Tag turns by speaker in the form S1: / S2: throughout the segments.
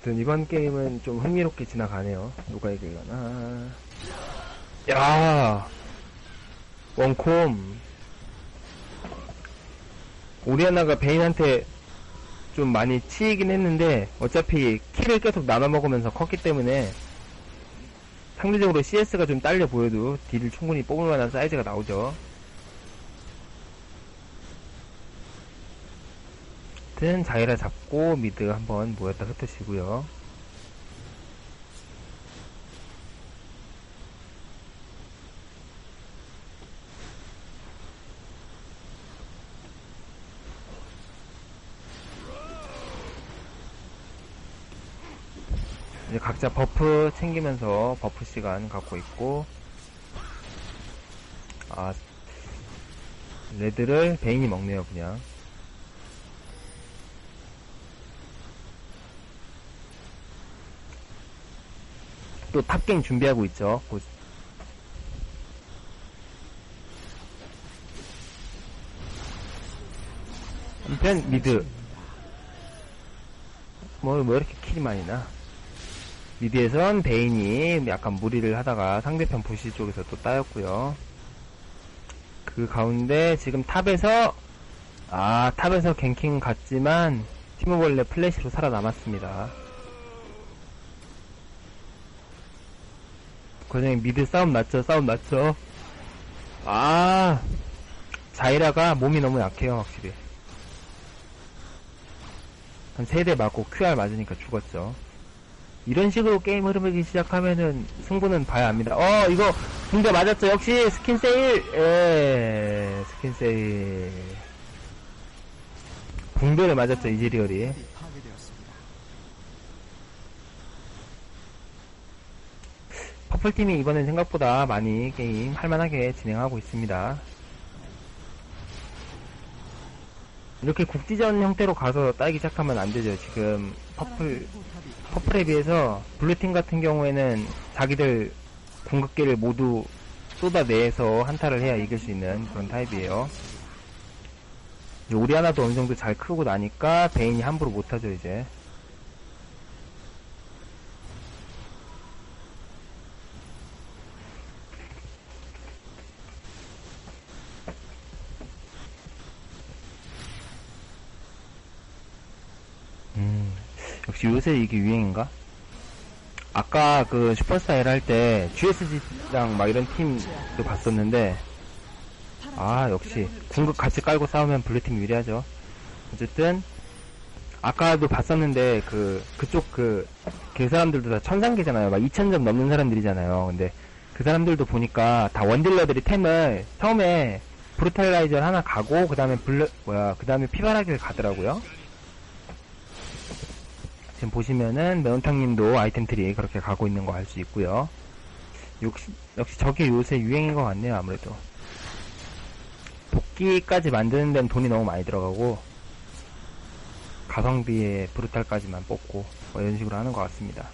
S1: 아무튼 이번 게임은 좀 흥미롭게 지나가네요. 누가 이길려나. 야 원콤. 오리아나가 베인한테 좀 많이 치이긴 했는데 어차피 킬을 계속 나눠 먹으면서 컸기 때문에 상대적으로 CS가 좀 딸려 보여도 딜을 충분히 뽑을 만한 사이즈가 나오죠. 아무튼 자이라 잡고 미드 한번 모였다 흩으시고요. 이제 각자 버프 챙기면서 버프 시간 갖고 있고 아 레드를 베인이 먹네요 그냥 또 탑갱 준비하고 있죠 곧 한편 미드 뭐, 뭐 이렇게 킬이 많이 나 미드에선 베인이 약간 무리를 하다가 상대편 부시 쪽에서 또 따였고요. 그 가운데 지금 탑에서 아 탑에서 갱킹 갔지만 티모벌레 플래시로 살아남았습니다. 그냥 미드 싸움 났죠 싸움 났죠 아 자이라가 몸이 너무 약해요 확실히 한세대 맞고 QR 맞으니까 죽었죠 이런 식으로 게임 흐름이 시작하면은 승부는 봐야 합니다. 어, 이거 붕대 맞았죠. 역시 스킨 세일. 예, 스킨 세일. 붕대를 맞았죠, 이즈리얼이. 퍼플팀이 이번엔 생각보다 많이 게임 할만하게 진행하고 있습니다. 이렇게 국지전 형태로 가서 따기 시작하면 안 되죠. 지금 퍼플 퍼플에 비해서 블루팀 같은 경우에는 자기들 궁극기를 모두 쏟아내서 한타를 해야 이길 수 있는 그런 타입이에요. 오리아나도 어느 정도 잘 크고 나니까 베인이 함부로 못하죠 이제. 요새 이게 유행인가? 아까 그 슈퍼스타일 할 때 GSG랑 막 이런 팀도 봤었는데 아 역시 궁극 같이 깔고 싸우면 블루팀 유리하죠. 어쨌든 아까도 봤었는데 그 그쪽 그 그 사람들도 다 천상계잖아요. 막 2000점 넘는 사람들이잖아요. 근데 그 사람들도 보니까 다 원딜러들이 템을 처음에 브루탈라이저 하나 가고 그 다음에 블루 뭐야 그 다음에 피바라기를 가더라고요 지금 보시면은 매운탕님도 아이템들이 그렇게 가고 있는 거 알 수 있고요. 역시, 역시 저게 요새 유행인 것 같네요, 아무래도. 도끼까지 만드는 데는 돈이 너무 많이 들어가고, 가성비에 브루탈까지만 뽑고, 뭐 이런 식으로 하는 것 같습니다.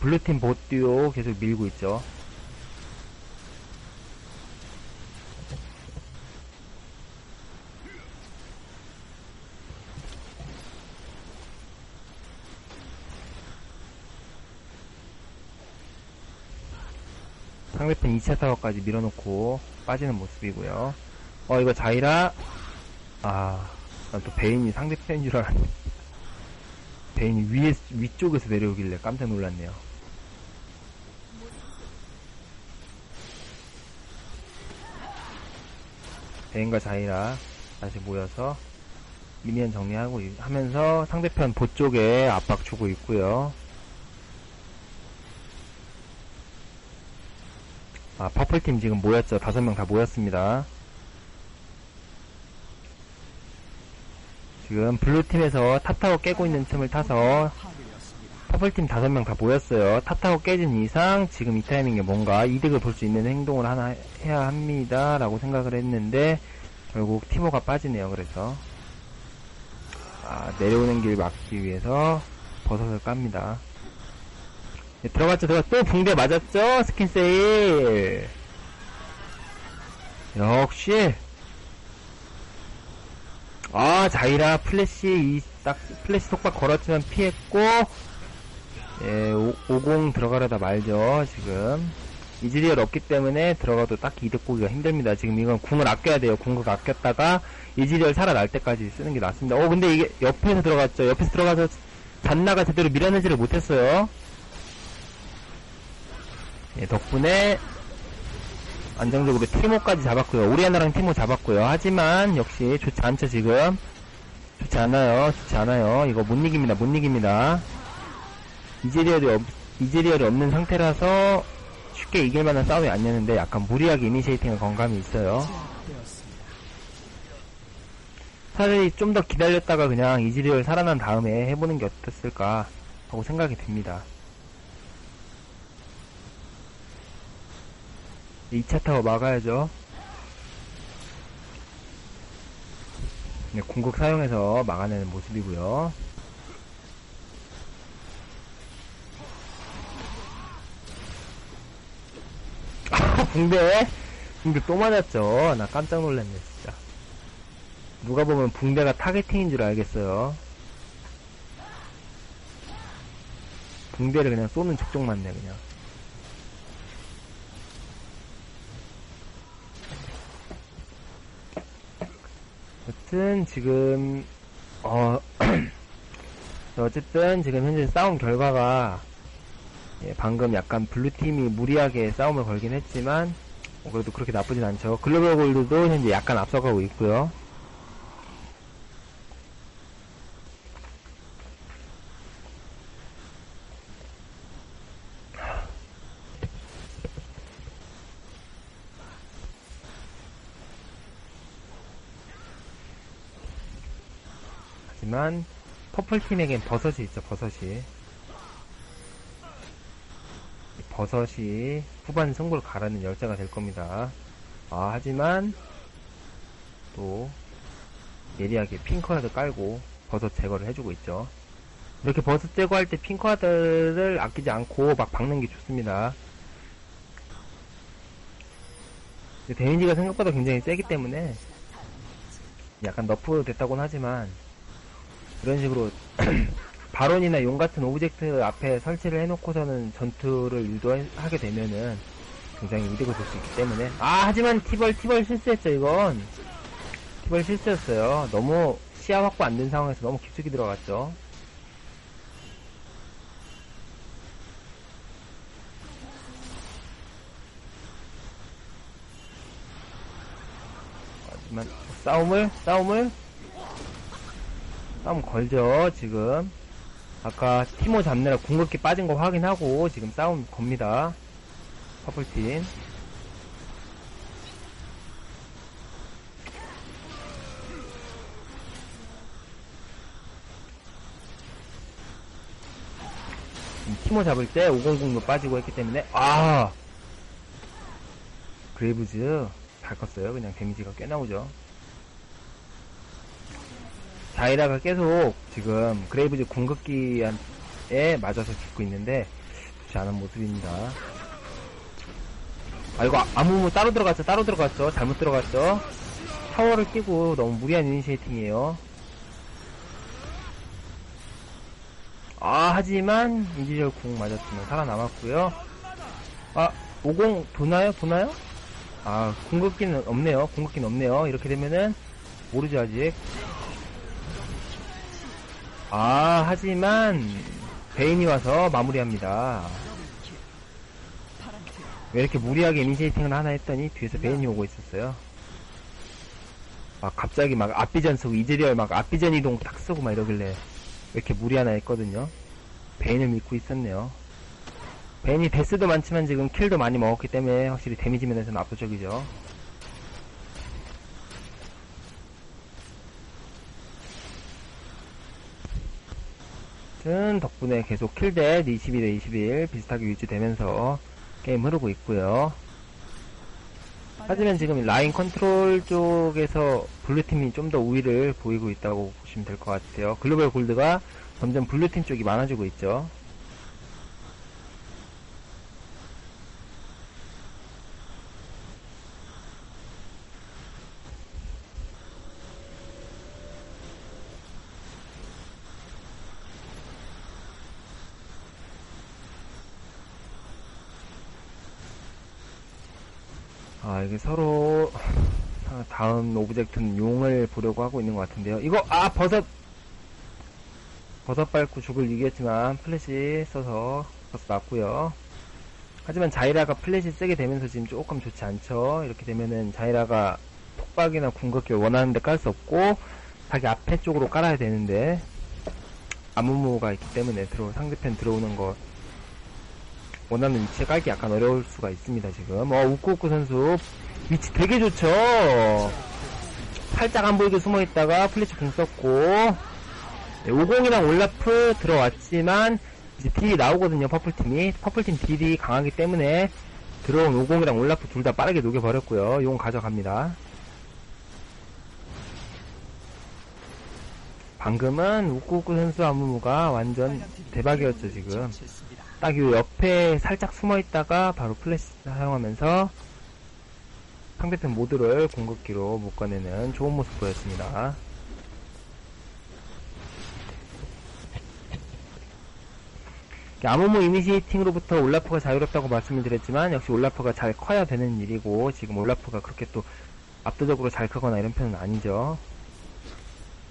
S1: 블루팀 보듀오 계속 밀고 있죠. 상대편 2차 타워까지 밀어놓고 빠지는 모습이고요. 어 이거 자이라 아, 난 또 베인이 상대편인 줄 알았네. 베인이 위에 위쪽에서 내려오길래 깜짝 놀랐네요. 베인과 자이라 다시 모여서 미니언 정리하고 이- 하면서 상대편 보 쪽에 압박 주고 있고요. 아, 퍼플팀 지금 모였죠. 다섯 명 다 모였습니다. 지금 블루팀에서 탑타워 깨고 있는 틈을 타서 퍼플팀 다섯 명 다 모였어요. 탑타워 깨진 이상 지금 이 타이밍에 뭔가 이득을 볼 수 있는 행동을 하나 해야 합니다. 라고 생각을 했는데 결국 티모가 빠지네요. 그래서 아, 내려오는 길 막기 위해서 버섯을 깝니다. 네, 들어갔죠, 들어갔죠. 또 붕대 맞았죠? 스킨 세일. 역시. 아 자이라 플래시 이 딱 플래시 속박 걸었지만 피했고. 예, 오, 50 들어가려다 말죠 지금. 이즈리얼 없기 때문에 들어가도 딱히 이득 보기가 힘듭니다. 지금 이건 궁을 아껴야 돼요. 궁을 아꼈다가 이즈리얼 살아날 때까지 쓰는 게 낫습니다. 어 근데 이게 옆에서 들어갔죠. 옆에서 들어가서 잔나가 제대로 밀어내지를 못했어요 예, 덕분에 안정적으로 티모까지 잡았고요. 오리아나랑 티모 잡았고요. 하지만 역시 좋지 않죠 지금. 좋지 않아요. 좋지 않아요. 이거 못 이깁니다. 못 이깁니다. 이즈리얼이 없, 이즈리얼이 없는 상태라서 쉽게 이길 만한 싸움이 아니었는데 약간 무리하게 이니시에이팅을 건 감이 있어요. 차라리 좀 더 기다렸다가 그냥 이즈리얼 살아난 다음에 해보는 게 어땠을까 하고 생각이 듭니다. 2차 타워 막아야죠. 네, 궁극 사용해서 막아내는 모습이고요. 아, 붕대? 붕대 또 맞았죠. 나 깜짝 놀랐네, 진짜. 누가 보면 붕대가 타겟팅인 줄 알겠어요. 붕대를 그냥 쏘는 족족 맞네, 그냥. 어쨌든 지금 어 어쨌든 지금 현재 싸움 결과가 예, 방금 약간 블루팀이 무리하게 싸움을 걸긴 했지만 어, 그래도 그렇게 나쁘진 않죠. 글로벌 골드도 현재 약간 앞서가고 있고요. 하지만 퍼플팀에겐 버섯이 있죠, 버섯이. 이 버섯이 후반 승부를 가르는 열쇠가 될 겁니다. 아, 하지만 또 예리하게 핑크하드 깔고 버섯 제거를 해주고 있죠. 이렇게 버섯 제거할 때 핑크하드를 아끼지 않고 막 박는 게 좋습니다. 데미지가 생각보다 굉장히 세기 때문에 약간 너프 됐다곤 하지만 이런 식으로 바론이나 용 같은 오브젝트 앞에 설치를 해놓고서는 전투를 유도하게 되면은 굉장히 이득을 볼 수 있기 때문에. 아 하지만 티벌 티벌 실수했죠 이건. 티벌 실수였어요. 너무 시야 확보 안 된 상황에서 너무 깊숙이 들어갔죠. 하지만 싸움을 싸움을 싸움 걸죠, 지금. 아까 티모 잡느라 궁극기 빠진 거 확인하고 지금 싸움 겁니다. 퍼플팀. 티모 잡을 때 500도 빠지고 했기 때문에 아 그레이브즈 잘 컸어요. 그냥 데미지가 꽤 나오죠. 자이라가 계속 지금 그레이브즈 궁극기에 맞아서 죽고 있는데 좋지 않은 모습입니다. 아 이거 아무 따로 들어갔죠 따로 들어갔죠 잘못 들어갔죠 타워를 끼고 너무 무리한 이니시에이팅이에요. 아 하지만 이지절 궁 맞았으면 살아남았고요. 아 50 도나요? 도나요? 아 궁극기는 없네요. 궁극기는 없네요. 이렇게 되면은 모르죠 아직 아, 하지만 베인이 와서 마무리합니다. 왜 이렇게 무리하게 이니시에이팅을 하나 했더니 뒤에서 베인이 오고 있었어요. 막 갑자기 막 앞비전 쓰고 이즈리얼 막 앞비전 이동 탁 쓰고 막 이러길래 왜 이렇게 무리 하나 했거든요. 베인을 믿고 있었네요. 베인이 데스도 많지만 지금 킬도 많이 먹었기 때문에 확실히 데미지 면에서는 압도적이죠. 아무튼 덕분에 계속 킬댓 22대 21 비슷하게 유지되면서 게임 흐르고 있고요. 하지만 지금 라인 컨트롤 쪽에서 블루팀이 좀 더 우위를 보이고 있다고 보시면 될 것 같아요. 글로벌 골드가 점점 블루팀 쪽이 많아지고 있죠. 아, 이게 서로, 아, 다음 오브젝트는 용을 보려고 하고 있는 것 같은데요. 이거, 아, 버섯! 버섯 밟고 죽을 이겼지만, 플래시 써서 버섯 났고요 하지만 자이라가 플래시 쓰게 되면서 지금 조금 좋지 않죠. 이렇게 되면은 자이라가 톡박이나 궁극기 원하는데 깔 수 없고, 자기 앞에 쪽으로 깔아야 되는데, 아무무가 있기 때문에 들어, 상대편 들어오는 거, 원하는 위치에 깔기 약간 어려울 수가 있습니다, 지금. 어, 우쿠우쿠 선수, 위치 되게 좋죠? 살짝 안 보이게 숨어 있다가 플래시 공 썼고, 네, 50이랑 올라프 들어왔지만, 이제 딜이 나오거든요, 퍼플팀이. 퍼플팀 딜이 강하기 때문에, 들어온 50이랑 올라프 둘 다 빠르게 녹여버렸고요. 용 가져갑니다. 방금은 우쿠우쿠 선수 아무무가 완전 대박이었죠, 지금. 딱요 옆에 살짝 숨어 있다가 바로 플래시 사용하면서 상대편 모드를 공격기로 묶어내는 좋은 모습 보였습니다. 아무무 이니시팅으로부터 올라프가 자유롭다고 말씀을 드렸지만 역시 올라프가 잘 커야 되는 일이고 지금 올라프가 그렇게 또 압도적으로 잘 크거나 이런 편은 아니죠.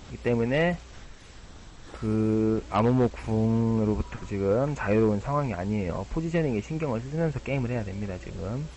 S1: 그렇기 때문에 그 아무모 궁으로부터 지금 자유로운 상황이 아니에요. 포지셔닝에 신경을 쓰면서 게임을 해야 됩니다. 지금.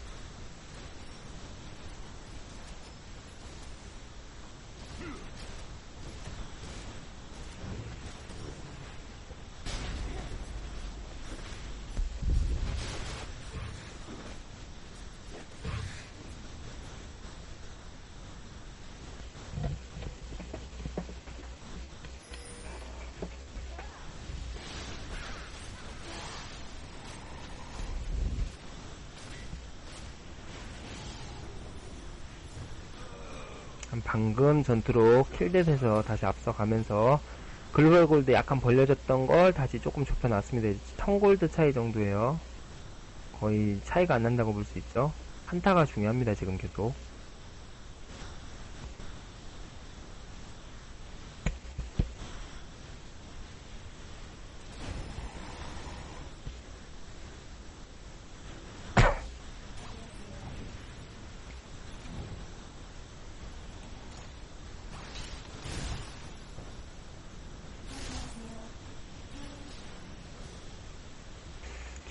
S1: 방금 전투로 킬댓에서 다시 앞서가면서 글로벌 골드 약간 벌려졌던 걸 다시 조금 좁혀놨습니다. 1000골드 차이 정도예요. 거의 차이가 안 난다고 볼 수 있죠. 한타가 중요합니다. 지금 계속.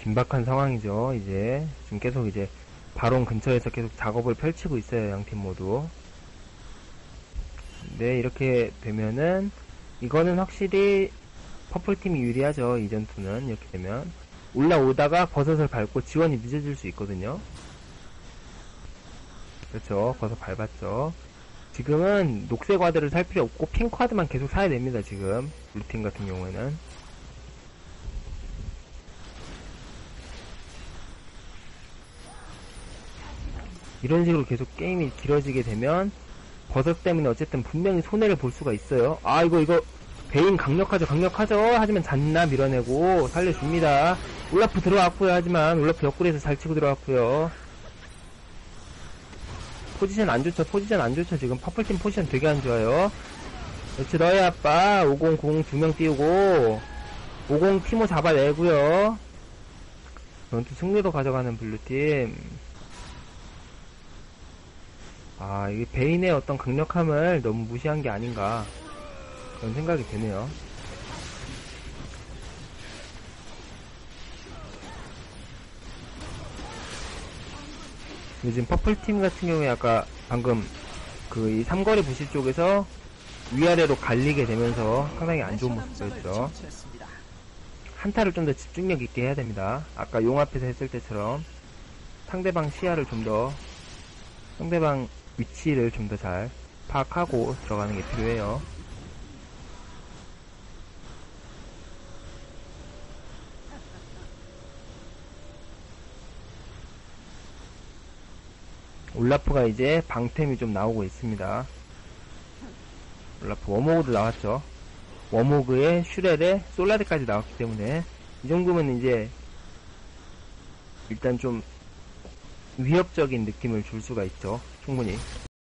S1: 긴박한 상황이죠. 이제 지금 계속 이제 바론 근처에서 계속 작업을 펼치고 있어요. 양 팀 모두. 네, 이렇게 되면은 이거는 확실히 퍼플 팀이 유리하죠. 이 전투는 이렇게 되면 올라오다가 버섯을 밟고 지원이 늦어질 수 있거든요. 그렇죠. 버섯 밟았죠. 지금은 녹색 와드를 살 필요 없고 핑크 와드만 계속 사야 됩니다. 지금 루팀 같은 경우에는. 이런 식으로 계속 게임이 길어지게 되면 버섯 때문에 어쨌든 분명히 손해를 볼 수가 있어요. 아 이거 이거 베인 강력하죠 강력하죠 하지만 잔나 밀어내고 살려줍니다. 올라프 들어왔고요 하지만 올라프 옆구리에서 잘 치고 들어왔고요. 포지션 안 좋죠 포지션 안 좋죠 지금 퍼플팀 포지션 되게 안 좋아요. 그렇지 너의 아빠 500 두 명 띄우고 50 티모 잡아내고요. 전투 승리로 가져가는 블루팀. 아, 이게 베인의 어떤 강력함을 너무 무시한 게 아닌가 그런 생각이 드네요. 요즘 퍼플팀 같은 경우에 아까 방금 그 이 삼거리 부시 쪽에서 위아래로 갈리게 되면서 상당히 안 좋은 모습이었죠. 한타를 좀 더 집중력 있게 해야 됩니다. 아까 용 앞에서 했을 때처럼 상대방 시야를 좀 더 상대방 위치를 좀 더 잘 파악하고 들어가는 게 필요해요. 올라프가 이제 방템이 좀 나오고 있습니다. 올라프 워모그도 나왔죠. 워모그에 슈렐에 솔라드까지 나왔기 때문에 이 정도면 이제 일단 좀 위협적인 느낌을 줄 수가 있죠. 충분히.